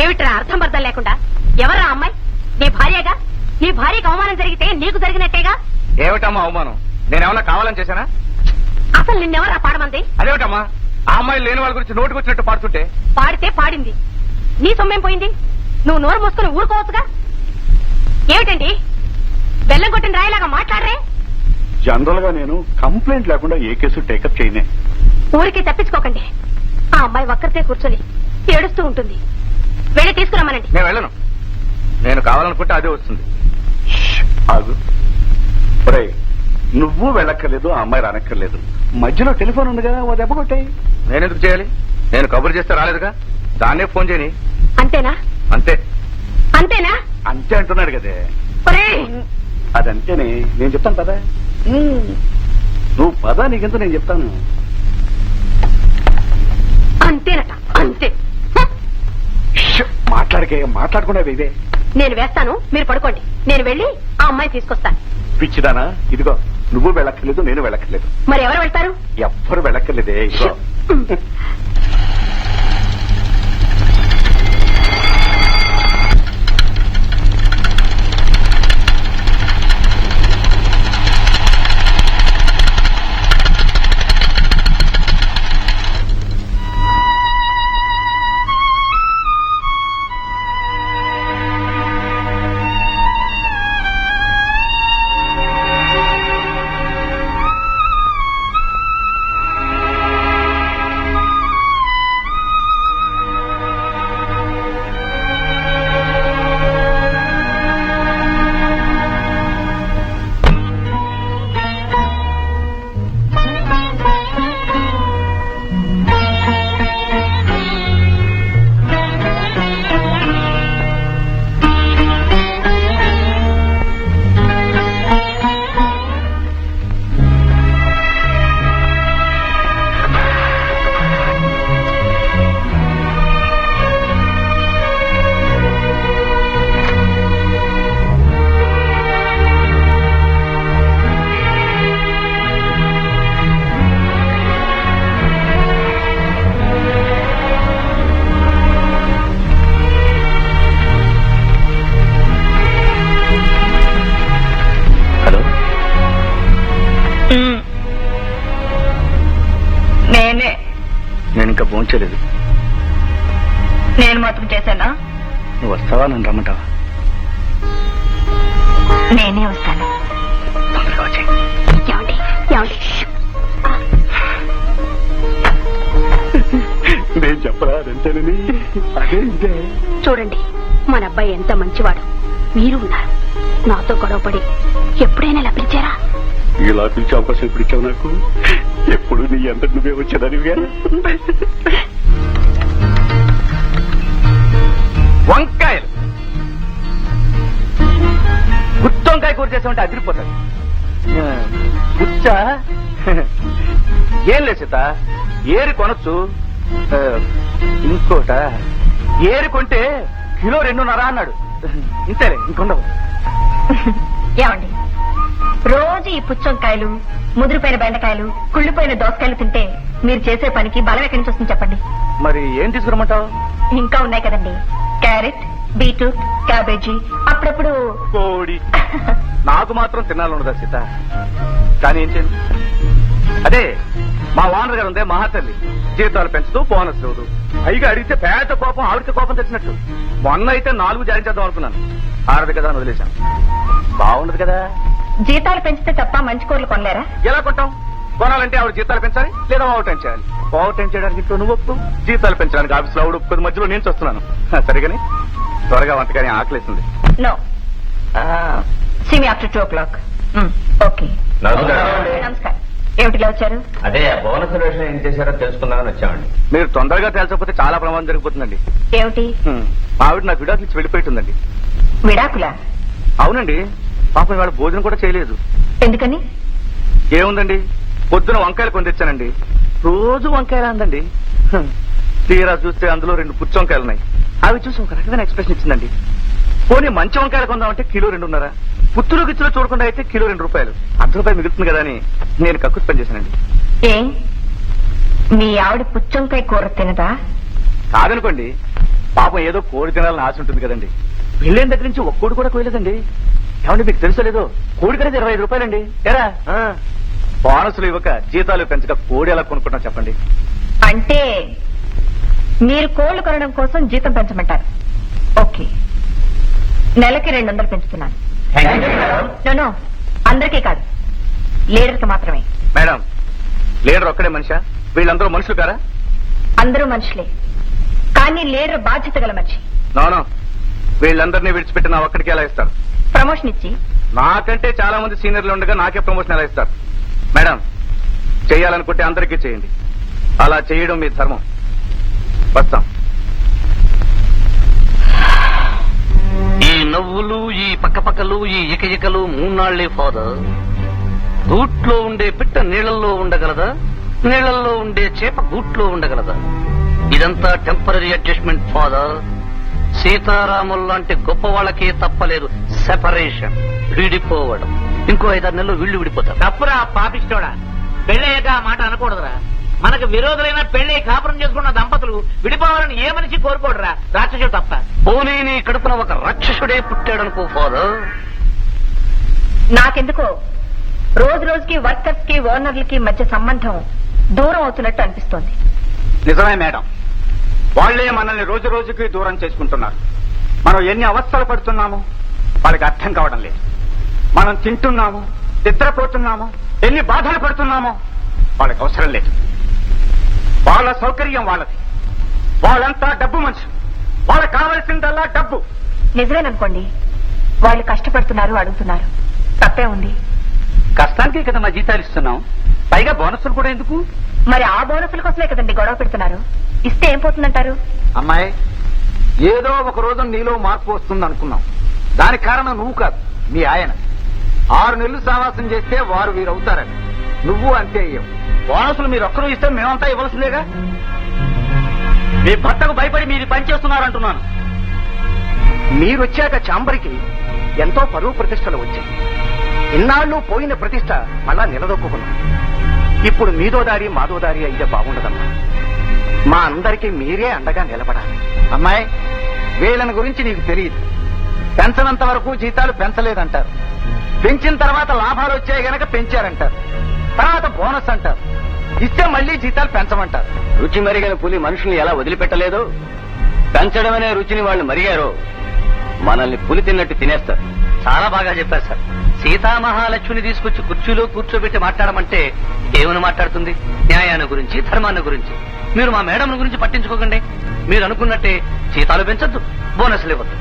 ఏమిట్రా అర్థం పర్థం లేకుండా? ఎవరా అమ్మాయి? నీ భార్యగా? నీ భార్యకు అవమానం జరిగితే నీకు జరిగినట్టేగా? ఏమిటమ్మా అవమానం? నేనేమన్నా కావాలని చేశానా? అసలు నిన్నెవరా పాడమంది? అదేమిటమ్మా? ఆ అమ్మాయి లేని వాళ్ళ గురించి నోటికి వచ్చినట్టు పాడుతుంటే? పాడితే పాడింది. నీ సొమ్మేం పోయింది? నువ్వు నోరు మూసుకుని ఊరుకోవచ్చుగా? ఏమిటండి? బెల్లం కొట్టిన రాయిలాగా మాట్లాడరే? జనరల్గా నేను కంప్లైంట్ లేకుండా ఏ కేసు టేకప్ చేయనే. ఊరికి తప్పించుకోకండి. ఆ అమ్మాయి ఒక్కరితే కూర్చొని ఏడుస్తూ ఉంటుంది. వెళ్ళి తీసుకురమ్మనండి. నేను వెళ్ళను. నేను కావాలనుకుంటే అదే వస్తుంది. ఆగు. నువ్వు వెళ్ళక్కర్లేదు ఆ అమ్మాయి రానక్కర్లేదు. మధ్యలో టెలిఫోన్ ఉంది కదా ఓ దెబ్బ కొట్టాయి. నేనెందుకు చేయాలి? నేను కబురు చేస్తే రాలేదుగా? దాన్నే ఫోన్ చేయని. అంతేనా? అంతే. అంతేనా? అంతే అంటున్నాడు కదే! అదంతేనే. నేను చెప్తాను పదా? నువ్వు పదా నీకెంత నేను చెప్తాను? అంతేనట. అంతే. మాట్లాడకుండా ఇదే నేను వేస్తాను మీరు పడుకోండి. నేను వెళ్ళి ఆ అమ్మాయిని తీసుకొస్తాను. పిచ్చిదానా? ఇదిగో నువ్వు వెళ్ళక్కర్లేదు నేను వెళ్ళక్కర్లేదు. మరి ఎవరు వెళ్తారు? ఎవ్వరు వెళ్ళక్కర్లేదే ఇదిగో. ఇంకా ఫోన్ చేయలేదు నేను మాత్రం చేశానా? నువ్వు వస్తావా? నన్ను రమ్మంటావా? నేనే వస్తాను. నేను చెప్పరా అదంతేనని అదే ఇదే. చూడండి మన అబ్బాయి ఎంత మంచివాడు. మీరు ఉన్నారు. నాతో గొడవపడి ఎప్పుడైనా ఇలా పిలిచారా? ఇలా పిలిచే అవకాశం ఇచ్చావు నాకు? ఎప్పుడు నీ అంత నువ్వే వచ్చేదానివిగా వంకాయలు. గుత్తి వంకాయ కూర చేసామంటే అదిరిపోతుంది. గుచ్చా ఏం లేదు సీత ఏరి కొనొచ్చు. ఇంకోట? ఏరి కొంటే కిలో రెండున్నర అన్నాడు. ఇంతేలే ఇంకొండవు. ఏమండి? రోజు ఈ పుచ్చంకాయలు ముదిరిపోయిన బెండకాయలు కుళ్ళిపోయిన దోసకాయలు తింటే మీరు చేసే పనికి బలం ఎక్కడి నుంచి వస్తుంది చెప్పండి. మరి ఏం తీసుకురమ్మంటావు? ఇంకా ఉన్నాయి కదండి. క్యారెట్ బీట్రూట్ క్యాబేజీ అప్పుడప్పుడు కోడి. నాకు మాత్రం తినాలన్నదా సీత. కానీ ఏం చేయండి అదే మా ఓనర్ గారు ఉందే మహాతల్లి. జీతాలు పెంచుతూ బోనస్ లేదు పైగా అడిగితే పేద కోపం ఆవిడకి కోపం తెచ్చినట్టు. మొన్న అయితే నాలుగు జారీ చేద్దాం అనుకున్నాను. ఆరదు కదా అని వదిలేశాను. బాగుండదు కదా. జీతాలు పెంచితే తప్ప మంచి కూరలు కొనలేరా? ఎలా కొంటాం కొనాలంటే ఆవిడ జీతాలు పెంచాలి లేదా ఓవర్ టైం చేయాలి? ఓవర్ టైం చేయడానికి ఇంట్లో నువ్వు ఒప్పు జీతాలు పెంచడానికి ఆఫీసులో ఆవిడ ఒప్పుకొని మధ్యలో నేను చూస్తున్నాను. సరిగాని త్వరగా వంటగానే ఆకలేసింది. నో. సిమి after two o'clock okay నమస్కారం. ఏమిటిలా వచ్చారు? అదే బోనస్ విషయం ఏం చేశారో తెలుసుకుందామని వచ్చామండి. మీరు తొందరగా తేల్చకపోతే చాలా ప్రమాదం జరిగిపోతుందండి. ఏమిటి. ఆవిడ నాకు విడాకులు ఇచ్చి వెళ్ళిపోతుందండి విడాకులా? అవునండి. పాపం ఇవాళ భోజనం కూడా చేయలేదు. ఎందుకని? ఏముందండి? పొద్దున వంకాయలు కొని తెచ్చానండి రోజు వంకాయలు అందండి. తీరా చూస్తే అందులో రెండు పుచ్చి వంకాయలు ఉన్నాయి అవి చూసి ఒక రకమైన ఎక్స్ప్రెషన్ ఇచ్చిందండి. పోనీ మంచి వంకాయలు కొందామంటే కిలో రెండున్నర. పుత్తులు గిచ్చులు చూడకుండా అయితే కిలో రెండు రూపాయలు. అర్ధ రూపాయలు మిగులుతుంది కదా అని నేను కక్కుస్ పని చేశానండి. ఏ? మీ ఆవిడ పుచ్చంకాయ కూర తినదా? కాదనుకోండి. పాపం ఏదో కోడి తినాలని ఆశ ఉంటుంది కదండి. పెళ్ళైన దగ్గర నుంచి ఒక్క కోడి కూడా కోయలేదండి. ఏమండి మీకు తెలుసో లేదో? కోడి కనేది ఇరవై ఐదు రూపాయలండి. ఎరా? బోనసులు ఇవ్వక జీతాలు పెంచక కోడి ఎలా కొనుక్కుంటాం చెప్పండి. అంటే మీరు కోళ్ళు కొనడం కోసం జీతం పెంచమంటారు. ఓకే. నెలకి రెండు వందలు పెంచుతున్నాను. అందరికీ కాదు. లీడర్కి మాత్రమే. మేడం లీడర్ ఒక్కడే మనిషా? వీళ్ళందరూ మనుషులు కారా? అందరూ మనుషులే. కానీ లీడర్ బాధ్యత గల మనిషి. నోనో వీళ్ళందరినీ విడిచిపెట్టి నా ఒక్కడికి ఎలా ఇస్తారు? ప్రమోషన్ ఇచ్చి నాకంటే చాలా మంది సీనియర్లు ఉండగా నాకే ప్రమోషన్ ఎలా ఇస్తారు? మేడం చేయాలనుకుంటే అందరికీ చేయండి. అలా చేయడం మీ ధర్మం. వస్తాం. ఈ నవ్వులు ఈ పక్కపక్కలు ఈ ఇకయికలు మూన్నాళ్ళే ఫాదర్. గూట్లో ఉండే పిట్ట నీళ్ళలో ఉండగలదా? నీళ్ళలో ఉండే చేప గూట్లో ఉండగలదా? ఇదంతా టెంపరీ అడ్జస్ట్మెంట్ ఫాదర్. సీతారాములు లాంటి గొప్ప వాళ్ళకే తప్పలేదు. సెపరేషన్ విడిపోవడం. ఇంకో ఐదారు నెలలు వీళ్ళు విడిపోతారు. తప్పురా పాపిస్తోడా పెళ్ళయ్యాక ఆ మాట అనకూడదురా. మనకు విరోధులైన పెళ్ళి కాపురం చేసుకున్న దంపతులు విడిపోవాలని ఏ మనిషి కోరుకోడురా? రాక్షసుడు తప్ప. పోనీ నీ కడుపున ఒక రాక్షసుడే పుట్టాడనుకో ఫాదర్. నాకెందుకో? రోజు రోజుకి వర్కర్స్కి ఓనర్లకి మధ్య సంబంధం దూరం అవుతున్నట్టు అనిపిస్తోంది. నిజమే మేడం. వాళ్ళే మనల్ని రోజు రోజుకి దూరం చేసుకుంటున్నారు. మనం ఎన్ని అవస్థలు పడుతున్నామో వాళ్ళకి అర్థం కావడం లేదు. మనం తింటున్నాము నిద్రపోతున్నాము ఎన్ని బాధలు పడుతున్నామో వాళ్ళకి అవసరం లేదు. వాళ్ళ సౌకర్యం వాళ్ళది. వాళ్ళంతా డబ్బు మనుషులు. వాళ్ళకి కావలసిందల్లా డబ్బు. నిజమేననుకోండి. వాళ్ళు కష్టపడుతున్నారు అడుగుతున్నారు. తప్పే ఉంది. కష్టానికే కదా మా జీతాలు ఇస్తున్నాం. పైగా బోనస్సులు కూడా ఎందుకు? మరి ఆ బోనసుల కోసమే కదండి గొడవ పెడుతున్నారు. ఇస్తే ఏం పోతుందంటారు? అమ్మాయి ఏదో ఒక రోజు నీలో మార్పు వస్తుంది అనుకున్నాం దానికి కారణం నువ్వు కాదు మీ ఆయన. ఆరు నెలలు సావాసం చేస్తే వారు వీరవుతారని. నువ్వు అంతే అయ్యావు. బోనసులు మీరు ఒక్కరూ ఇస్తే మేమంతా ఇవ్వాల్సిందేగా? మీ భర్తకు భయపడి మీరు పని చేస్తున్నారంటున్నాను. మీరొచ్చాక చాంబరికి ఎంతో పరువు ప్రతిష్టలు వచ్చాయి. ఇన్నాళ్ళు పోయిన ప్రతిష్ట మళ్ళా నిలదొక్కున్నాం ఇప్పుడు మీదో దారి మాదో దారి అయితే బాగుండదమ్మా. మా అందరికీ మీరే అండగా నిలబడాలి. అమ్మాయి వీళ్ళని గురించి నీకు తెలియదు. పెంచనంత వరకు జీతాలు పెంచలేదంటారు. పెంచిన తర్వాత లాభాలు వచ్చాయి గనక పెంచారంటారు. తర్వాత బోనస్ అంటారు. ఇస్తే మళ్ళీ జీతాలు పెంచమంటారు. రుచి మరిగిన పులి మనుషుల్ని ఎలా వదిలిపెట్టలేదు? పెంచడం అనే రుచిని వాళ్ళు మరిగారు. మనల్ని పులి తిన్నట్టు తినేస్తారు. చాలా బాగా చెప్పారు సార్. సీతామహాలక్ష్మిని తీసుకొచ్చి కుర్చీలో కూర్చోబెట్టి మాట్లాడమంటే ఏమని మాట్లాడుతుంది? న్యాయాన్ని గురించి ధర్మాన్ని గురించి? మీరు మా మేడం గురించి పట్టించుకోకండి. మీరు అనుకున్నట్టే జీతాలు పెంచొద్దు బోనస్లు ఇవ్వద్దు.